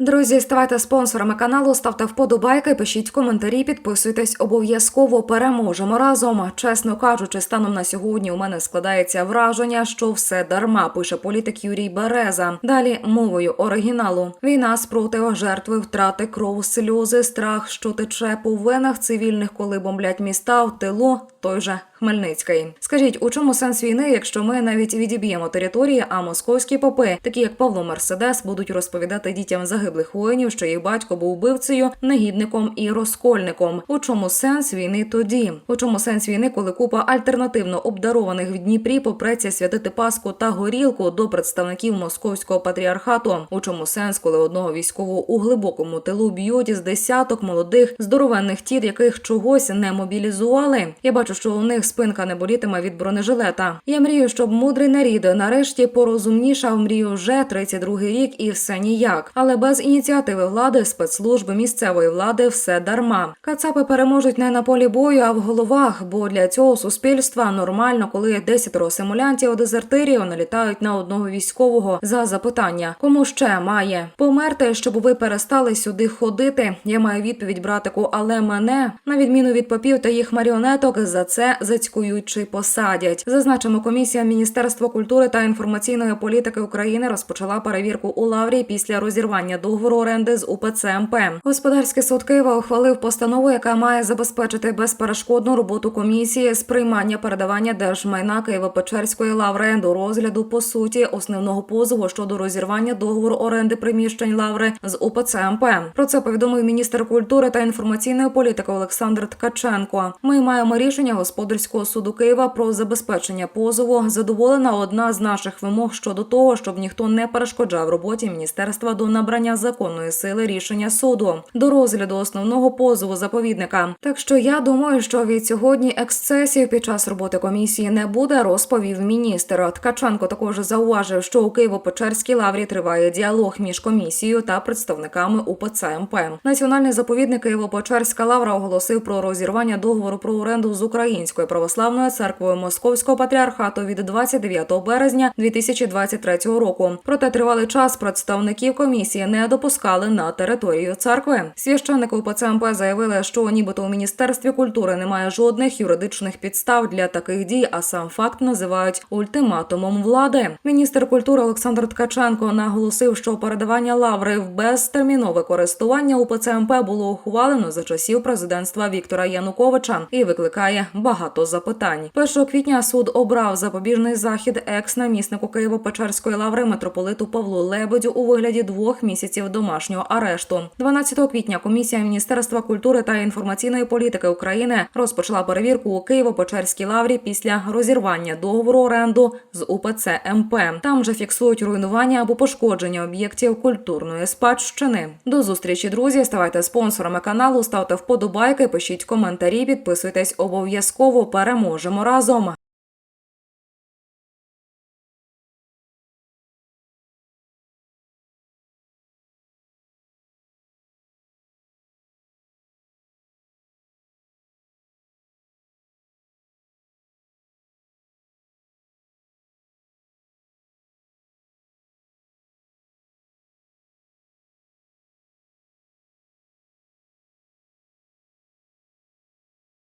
Друзі, ставайте спонсорами каналу, ставте вподобайки, пишіть коментарі, підписуйтесь обов'язково. Переможемо разом. Чесно кажучи, станом на сьогодні у мене складається враження, що все дарма. Пише політик Юрій Береза. Далі мовою оригіналу: війна спротив, жертви, втрати, кров, сльози, страх, що тече по венах цивільних, коли бомблять міста в тилу. Той же Хмельницький. Скажіть, у чому сенс війни, якщо ми навіть відіб'ємо території, а московські попи, такі як Павло Мерседес, будуть розповідати дітям загиблих воїнів, що їх батько був вбивцею, негідником і розкольником. У чому сенс війни тоді? У чому сенс війни, коли купа альтернативно обдарованих в Дніпрі попреться святити Пасху та горілку до представників московського патріархату? У чому сенс, коли одного військового у глибокому тилу б'ють із десяток молодих здоровенних тіт, яких чогось не мобілізували? Я бачу, що у них спинка не болітиме від бронежилета. Я мрію, щоб мудрий нарід нарешті порозумнішав. Мрію вже 32-й рік і все ніяк. Але без ініціативи влади, спецслужби, місцевої влади все дарма. Кацапи переможуть не на полі бою, а в головах. Бо для цього суспільства нормально, коли десятеро симулянтів дезертирів налітають на одного військового за запитання, кому ще має померти, щоб ви перестали сюди ходити. Я маю відповідь, братику, але мене на відміну від попів та їх маріонеток за це чи посадять. Зазначимо, комісія Міністерства культури та інформаційної політики України розпочала перевірку у Лаврі після розірвання договору оренди з УПЦ МП. Господарський суд Києва ухвалив постанову, яка має забезпечити безперешкодну роботу комісії з приймання передавання держмайна Києво-Печерської лаври до розгляду по суті основного позову щодо розірвання договору оренди приміщень лаври з УПЦ МП. Про це повідомив міністр культури та інформаційної політики Олександр Ткаченко. Ми маємо рішення господарського суду Києва про забезпечення позову. Задоволена одна з наших вимог щодо того, щоб ніхто не перешкоджав роботі міністерства до набрання законної сили рішення суду до розгляду основного позову заповідника. Так що я думаю, що від сьогодні ексцесів під час роботи комісії не буде, розповів міністр. Ткаченко також зауважив, що у Києво-Печерській лаврі триває діалог між комісією та представниками УПЦ МП. Національний заповідник Києво-Печерська лавра оголосив про розірвання договору про оренду з Українською православною церквою Московського патріархату від 29 березня 2023 року. Проте тривалий час представників комісії не допускали на територію церкви. Священники УПЦ МП заявили, що нібито у міністерстві культури немає жодних юридичних підстав для таких дій, а сам факт називають ультиматумом влади. Міністр культури Олександр Ткаченко наголосив, що передавання лаври в безтермінове користування УПЦ МП було ухвалено за часів президентства Віктора Януковича і викликає багато запитань. 1 квітня суд обрав запобіжний захід екс-наміснику Києво-Печерської лаври митрополиту Павлу Лебедю у вигляді двох місяців домашнього арешту. 12 квітня комісія Міністерства культури та інформаційної політики України розпочала перевірку у Києво-Печерській лаврі після розірвання договору оренду з УПЦ МП. Там же фіксують руйнування або пошкодження об'єктів культурної спадщини. До зустрічі, друзі. Ставайте спонсорами каналу, ставте вподобайки, пишіть коментарі, підписуйтесь обов'язково. Переможемо разом.